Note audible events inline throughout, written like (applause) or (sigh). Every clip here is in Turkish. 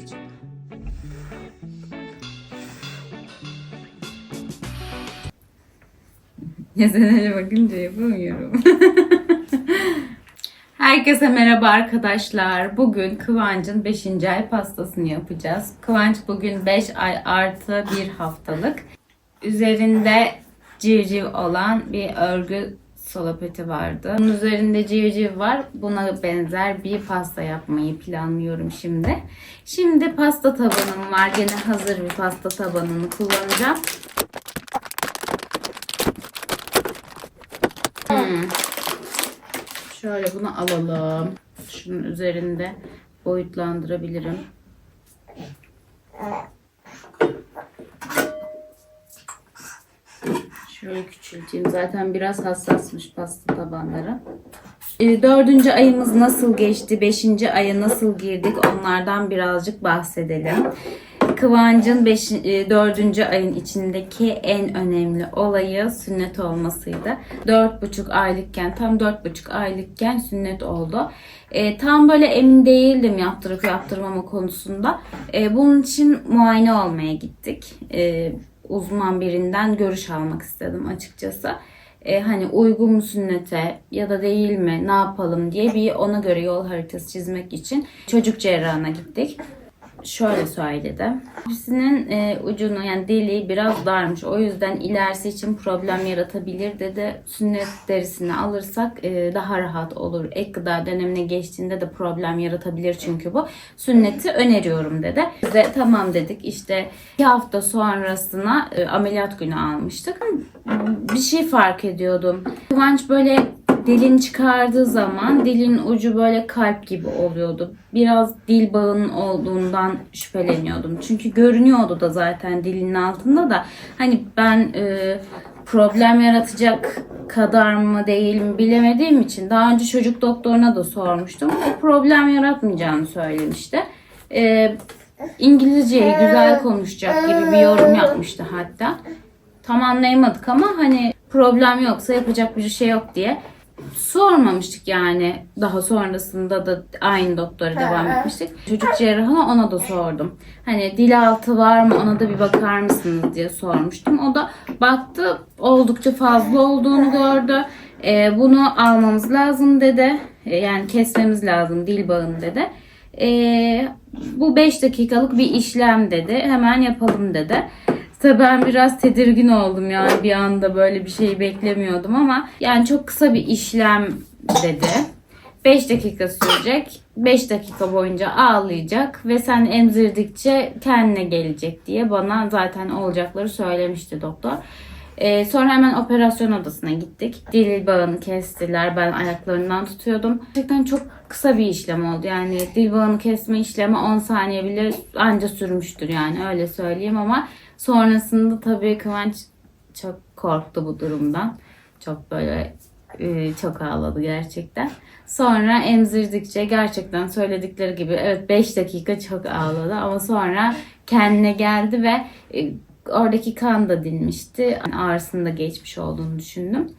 geç. Yazılara bakınca yapamıyorum. (laughs) Herkese merhaba arkadaşlar. Bugün Kıvanç'ın 5. ay pastasını yapacağız. Kıvanç bugün 5 ay artı 1 haftalık. Üzerinde civciv olan bir örgü solopeti vardı. Bunun üzerinde civciv var. Buna benzer bir pasta yapmayı planlıyorum şimdi. Şimdi pasta tabanım var. Gene hazır bir pasta tabanını kullanacağım. Hmm. Şöyle bunu alalım. Şunun üzerinde boyutlandırabilirim. Şöyle küçülteyim. Zaten biraz hassasmış pasta tabanları. E, Dördüncü ayımız nasıl geçti? Beşinci aya nasıl girdik? Onlardan birazcık bahsedelim. Kıvancın beş, e, dördüncü ayın içindeki en önemli olayı sünnet olmasıydı. Dört buçuk aylıkken, tam dört buçuk aylıkken sünnet oldu. E, tam böyle emin değildim yaptırıp yaptırmama konusunda. E, bunun için muayene olmaya gittik. E, uzman birinden görüş almak istedim açıkçası. E, hani uygun mu sünnete ya da değil mi ne yapalım diye bir ona göre yol haritası çizmek için çocuk cerrahına gittik şöyle söyledi. Hepsinin e, ucunu yani deliği biraz darmış. O yüzden ilerisi için problem yaratabilir dedi. Sünnet derisini alırsak e, daha rahat olur. Ek gıda dönemine geçtiğinde de problem yaratabilir çünkü bu. Sünneti öneriyorum dedi. Biz de tamam dedik. İşte iki hafta sonrasına e, ameliyat günü almıştık. Bir şey fark ediyordum. Kıvanç böyle dilini çıkardığı zaman dilin ucu böyle kalp gibi oluyordu. Biraz dil bağının olduğundan şüpheleniyordum. Çünkü görünüyordu da zaten dilinin altında da. Hani ben e, problem yaratacak kadar mı değil mi bilemediğim için daha önce çocuk doktoruna da sormuştum. O problem yaratmayacağını söylemişti. E, İngilizceyi güzel konuşacak gibi bir yorum yapmıştı hatta. Tam anlayamadık ama hani problem yoksa yapacak bir şey yok diye sormamıştık yani. Daha sonrasında da aynı doktora devam etmiştik. Çocuk cerrahına ona da sordum. Hani dil altı var mı ona da bir bakar mısınız diye sormuştum. O da baktı oldukça fazla olduğunu gördü. Ee, bunu almamız lazım dedi. Ee, yani kesmemiz lazım dil bağını dedi. Ee, bu 5 dakikalık bir işlem dedi. Hemen yapalım dedi. Tabii ben biraz tedirgin oldum yani bir anda böyle bir şeyi beklemiyordum ama yani çok kısa bir işlem dedi. 5 dakika sürecek. 5 dakika boyunca ağlayacak ve sen emzirdikçe kendine gelecek diye bana zaten olacakları söylemişti doktor. Ee, sonra hemen operasyon odasına gittik. Dil bağını kestiler. Ben ayaklarından tutuyordum. Gerçekten çok kısa bir işlem oldu. Yani dil bağını kesme işlemi 10 saniye bile anca sürmüştür yani öyle söyleyeyim ama sonrasında tabii Kıvanç çok korktu bu durumdan. Çok böyle e, çok ağladı gerçekten. Sonra emzirdikçe gerçekten söyledikleri gibi evet 5 dakika çok ağladı ama sonra kendine geldi ve e, oradaki kan da dinmişti. Yani ağrısını da geçmiş olduğunu düşündüm.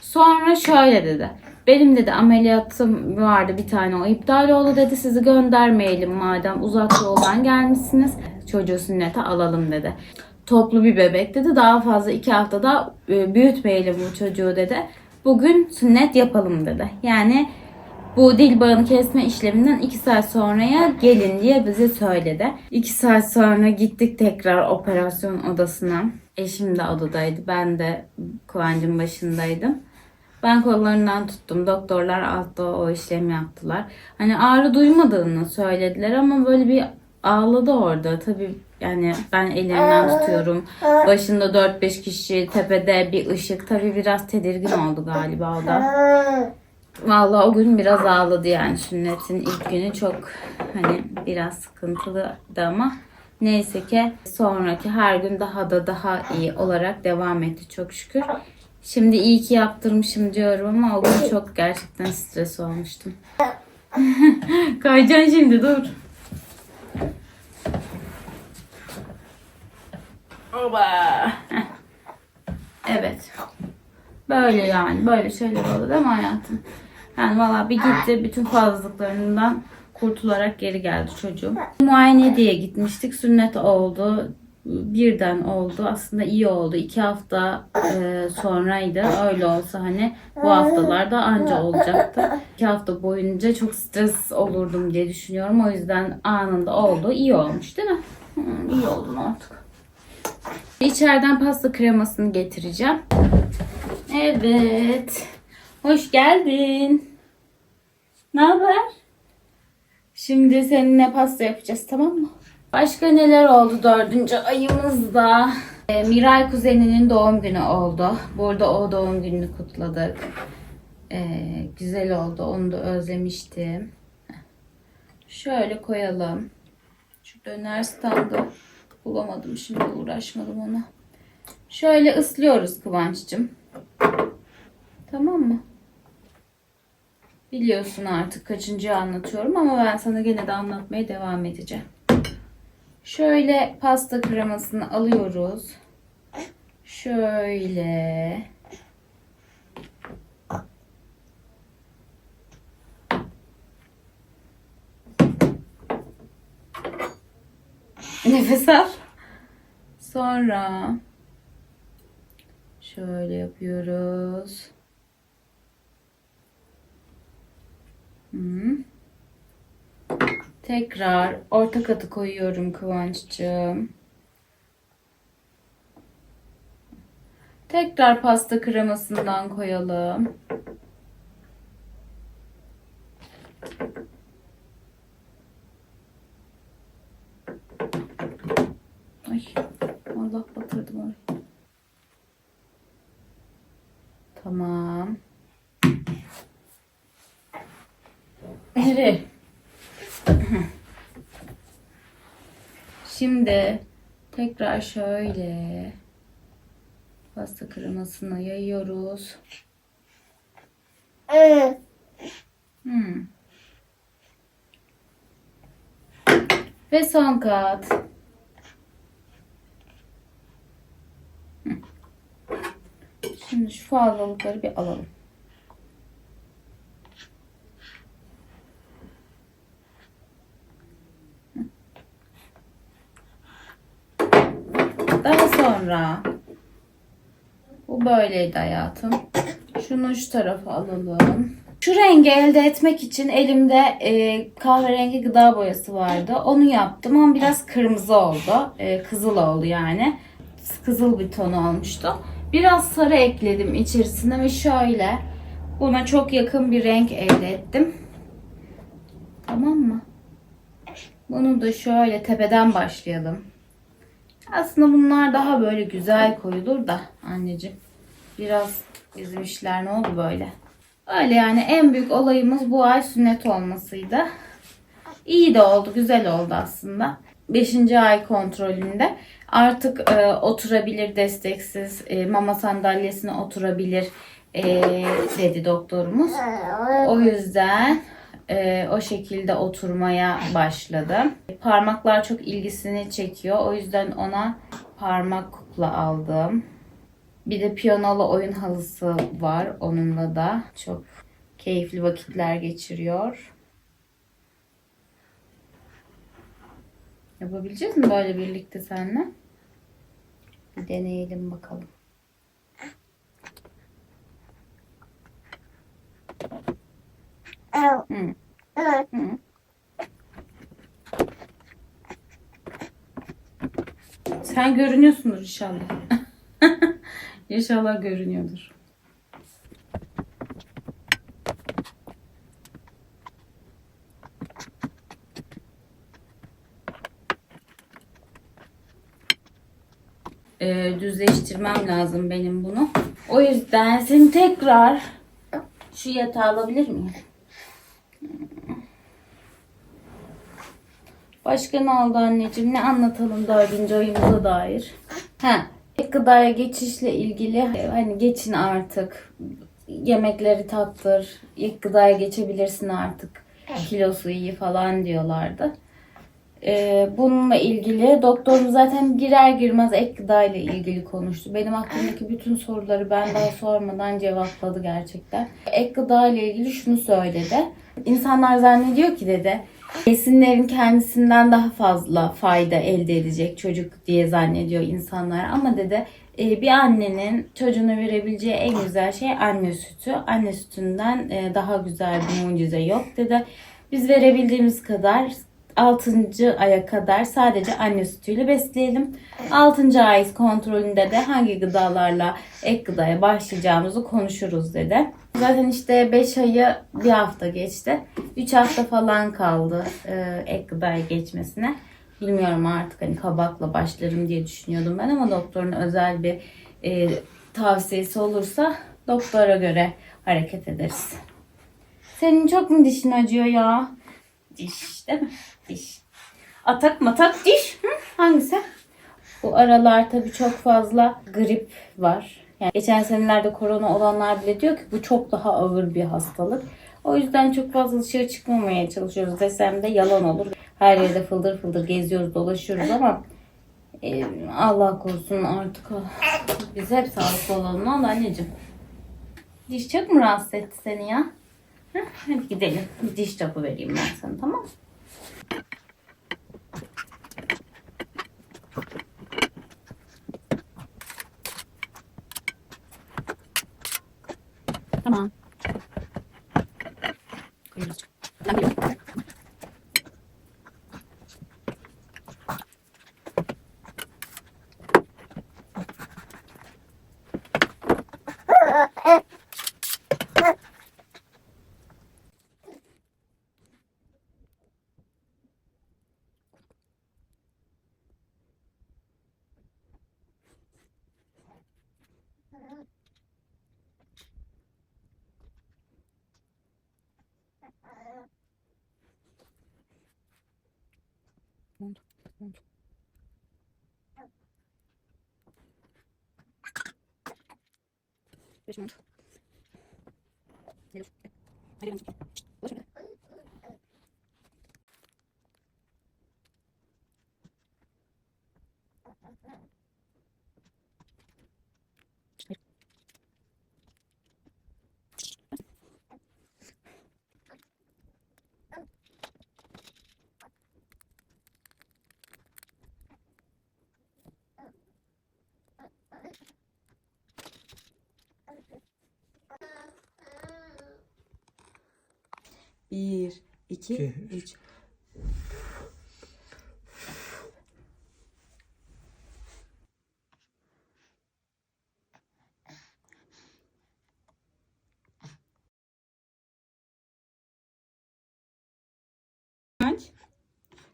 Sonra şöyle dedi. Benim dedi ameliyatım vardı bir tane o iptal oldu dedi. Sizi göndermeyelim madem uzak yoldan gelmişsiniz. Çocuğu sünnete alalım dedi. Toplu bir bebek dedi. Daha fazla iki haftada e, büyütmeyelim bu çocuğu dedi. Bugün sünnet yapalım dedi. Yani bu dil bağını kesme işleminden 2 saat sonraya gelin diye bize söyledi. 2 saat sonra gittik tekrar operasyon odasına. Eşim de odadaydı. Ben de Kıvancın başındaydım. Ben kollarından tuttum. Doktorlar altta o işlemi yaptılar. Hani ağrı duymadığını söylediler ama böyle bir ağladı orada. Tabii yani ben ellerinden tutuyorum. Başında 4-5 kişi, tepede bir ışık. Tabii biraz tedirgin oldu galiba o da. Vallahi o gün biraz ağladı yani sünnetin ilk günü çok hani biraz sıkıntılıydı ama neyse ki sonraki her gün daha da daha iyi olarak devam etti çok şükür. Şimdi iyi ki yaptırmışım diyorum ama o gün çok gerçekten stres olmuştum. (laughs) Kayacaksın şimdi dur. Oba. Evet. Böyle yani. Böyle şeyler oldu değil mi hayatım? Yani valla bir gitti bütün fazlalıklarından kurtularak geri geldi çocuğum. Muayene diye gitmiştik. Sünnet oldu. Birden oldu. Aslında iyi oldu. İki hafta e, sonraydı. Öyle olsa hani bu haftalarda anca olacaktı. İki hafta boyunca çok stres olurdum diye düşünüyorum. O yüzden anında oldu. İyi olmuş değil mi? Hı, iyi oldun artık. İçeriden pasta kremasını getireceğim. Evet. Hoş geldin. Ne haber? Şimdi seninle pasta yapacağız tamam mı? Başka neler oldu dördüncü ayımızda? E, Miray kuzeninin doğum günü oldu. Burada o doğum gününü kutladık. E, güzel oldu. Onu da özlemiştim. Şöyle koyalım. Şu döner standı bulamadım şimdi uğraşmadım ona. Şöyle ıslıyoruz Kıvanç'cığım. Tamam mı? Biliyorsun artık kaçıncı anlatıyorum ama ben sana gene de anlatmaya devam edeceğim. Şöyle pasta kremasını alıyoruz. Şöyle. Nefes al. Sonra şöyle yapıyoruz. Tekrar orta katı koyuyorum Kıvanç'cığım. Tekrar pasta kremasından koyalım. Ay Allah batırdım orayı. Tamam. Nereye? Şimdi tekrar şöyle pasta kremasını yayıyoruz. Hmm. Ve son kat. Şimdi şu fazlalıkları bir alalım. Daha sonra bu böyleydi hayatım. Şunu şu tarafa alalım. Şu rengi elde etmek için elimde e, kahverengi gıda boyası vardı. Onu yaptım ama biraz kırmızı oldu. E, kızıl oldu yani. Kızıl bir tonu olmuştu. Biraz sarı ekledim içerisine ve şöyle buna çok yakın bir renk elde ettim. Tamam mı? Bunu da şöyle tepeden başlayalım. Aslında bunlar daha böyle güzel koyulur da anneciğim. Biraz bizim işler ne oldu böyle? Öyle yani en büyük olayımız bu ay sünnet olmasıydı. İyi de oldu, güzel oldu aslında. Beşinci ay kontrolünde artık e, oturabilir desteksiz, e, mama sandalyesine oturabilir e, dedi doktorumuz. O yüzden e, o şekilde oturmaya başladı. Parmaklar çok ilgisini çekiyor. O yüzden ona parmak kukla aldım. Bir de piyanolu oyun halısı var onunla da. Çok keyifli vakitler geçiriyor. Yapabileceğiz mi böyle birlikte seninle? Bir deneyelim bakalım. Sen görünüyorsundur inşallah. (laughs) inşallah görünüyordur. Ee, düzleştirmem lazım benim bunu. O yüzden seni tekrar şu yatağa alabilir miyim? Başka ne oldu anneciğim? Ne anlatalım dördüncü oyumuza dair? Ha, ek gıdaya geçişle ilgili hani geçin artık. Yemekleri tattır. İlk gıdaya geçebilirsin artık. Kilosu iyi falan diyorlardı. Ee, bununla ilgili doktorum zaten girer girmez ek gıda ile ilgili konuştu. Benim aklımdaki bütün soruları ben daha sormadan cevapladı gerçekten. Ek gıda ile ilgili şunu söyledi. İnsanlar zannediyor ki dedi Besinlerin kendisinden daha fazla fayda elde edecek çocuk diye zannediyor insanlar. Ama dede e, bir annenin çocuğuna verebileceği en güzel şey anne sütü. Anne sütünden e, daha güzel bir mucize yok dede. Biz verebildiğimiz kadar 6. aya kadar sadece anne sütüyle besleyelim. 6. ay kontrolünde de hangi gıdalarla ek gıdaya başlayacağımızı konuşuruz dedi. Zaten işte 5 ayı bir hafta geçti. 3 hafta falan kaldı e, ek gıdaya geçmesine. Bilmiyorum artık hani kabakla başlarım diye düşünüyordum ben ama doktorun özel bir e, tavsiyesi olursa doktora göre hareket ederiz. Senin çok mu dişin acıyor ya? Diş değil mi? Diş. Atak matak diş. Hı? Hangisi? Bu aralar tabii çok fazla grip var. Yani geçen senelerde korona olanlar bile diyor ki bu çok daha ağır bir hastalık. O yüzden çok fazla dışarı çıkmamaya çalışıyoruz desem de yalan olur. Her yerde fıldır fıldır geziyoruz, dolaşıyoruz ama e, Allah korusun artık biz hep sağlıklı olalım. Ne anneciğim? Diş çok mu rahatsız etti seni ya? Hadi gidelim. Diş topu vereyim ben sana tamam mı? Segundo, segundo. Segundo. Deus. Deus. É. 1, 2, 3.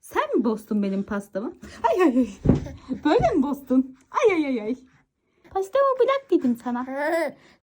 Sen mi bozdun benim pastamı? Ay ay ay. Böyle mi bozdun? Ay ay ay ay. Pastamı bırak dedim sana. (laughs)